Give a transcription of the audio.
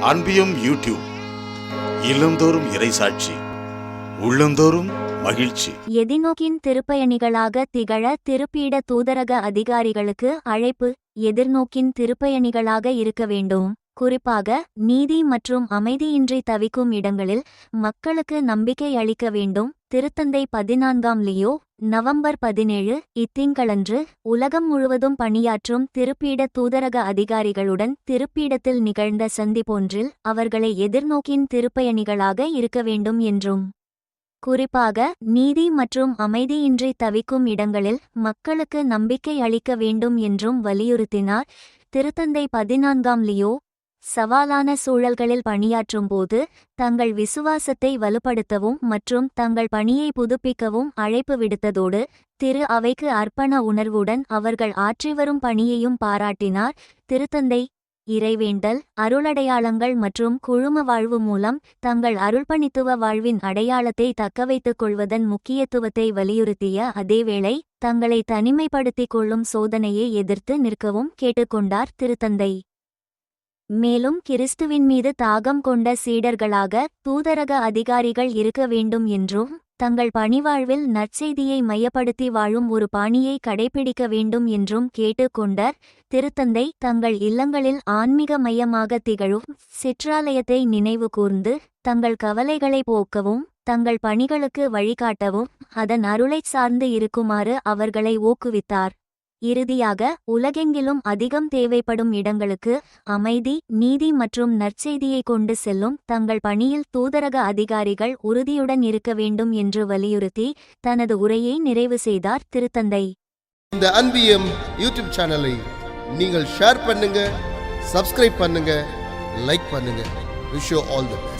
அன்பியும் YouTube இல்லந்தோறும் இறைசாட்சி உள்ளந்தோறும் மகிழ்ச்சி. எதிர்நோக்கின் திருப்பயணிகளாக திகழ திருப்பீட தூதரக அதிகாரிகளுக்கு அழைப்பு எதிர்நோக்கின் திருப்பயணிகளாக இருக்க வேண்டும். குறிப்பாக நீதி மற்றும் அமைதியின்றி தவிக்கும் இடங்களில் மக்களுக்கு நம்பிக்கை அளிக்க வேண்டும். திருத்தந்தை பதினான்காம் லியோ நவம்பர் பதினேழு இத்திங்களன்று உலகம் முழுவதும் பணியாற்றும் திருப்பீட தூதரக அதிகாரிகளுடன் திருப்பீடத்தில் நிகழ்ந்த சந்திப்பொன்றில் அவர்களை எதிர்நோக்கின் திருப்பயணிகளாக இருக்க வேண்டும் என்றும். குறிப்பாக நீதி மற்றும் அமைதியின்றி தவிக்கும் இடங்களில் மக்களுக்கு நம்பிக்கை அளிக்க வேண்டும் என்றும் வலியுறுத்தினார். திருத்தந்தை பதினான்காம் லியோ சவாலான சூழல்களில் பணியாற்றும் போது தங்கள் விசுவாசத்தை வலுப்படுத்தவும் மற்றும் தங்கள் பணியை புதுப்பிக்கவும் அழைப்பு விடுத்ததோடு திரு அவைக்கு அர்ப்பண உணர்வுடன் அவர்கள் ஆற்றிவரும் பணியையும் பாராட்டினார். திருத்தந்தை இறைவேண்டல் அருளடையாளங்கள் மற்றும் குழும வாழ்வு மூலம் தங்கள் அருள்பணித்துவ வாழ்வின் அடையாளத்தை தக்கவைத்துக் கொள்வதன் முக்கியத்துவத்தை வலியுறுத்திய அதேவேளை தங்களை தனிமைப்படுத்திக் கொள்ளும் சோதனையை எதிர்த்து நிற்கவும் கேட்டுக்கொண்டார் திருத்தந்தை. மேலும் கிறிஸ்துவின் மீது தாகம் கொண்ட சீடர்களாக தூதரக அதிகாரிகள் இருக்க வேண்டும் என்றும் தங்கள் பணிவாழ்வில் நற்செய்தியை மையப்படுத்தி வாழும் ஒரு பாணியை கடைபிடிக்க வேண்டும் என்றும் கேட்டுக்கொண்டார். திருத்தந்தை தங்கள் இல்லங்களில் ஆன்மீக மையமாக திகழும் சிற்றாலயத்தை நினைவு கூர்ந்து தங்கள் கவலைகளை போக்கவும் தங்கள் பணிகளுக்கு வழிகாட்டவும் அதன் அருளைச் சார்ந்து இருக்குமாறு அவர்களை ஊக்குவித்தார். இறுதியாக உலகெங்கிலும் அதிகம் தேவைப்படும் இடங்களுக்கு அமைதி நீதி மற்றும் நற்செய்தியை கொண்டு செல்லும் தங்கள் பணியில் தூதரக அதிகாரிகள் உறுதியுடன் இருக்க வேண்டும் என்று வலியுறுத்தி தனது உரையை நிறைவு செய்தார் திருத்தந்தை. இந்த அன்பியம் யூடியூப் சேனலை நீங்கள் ஷேர் பண்ணுங்க சப்ஸ்கிரைப் பண்ணுங்க லைக் பண்ணுங்க. Wish all the best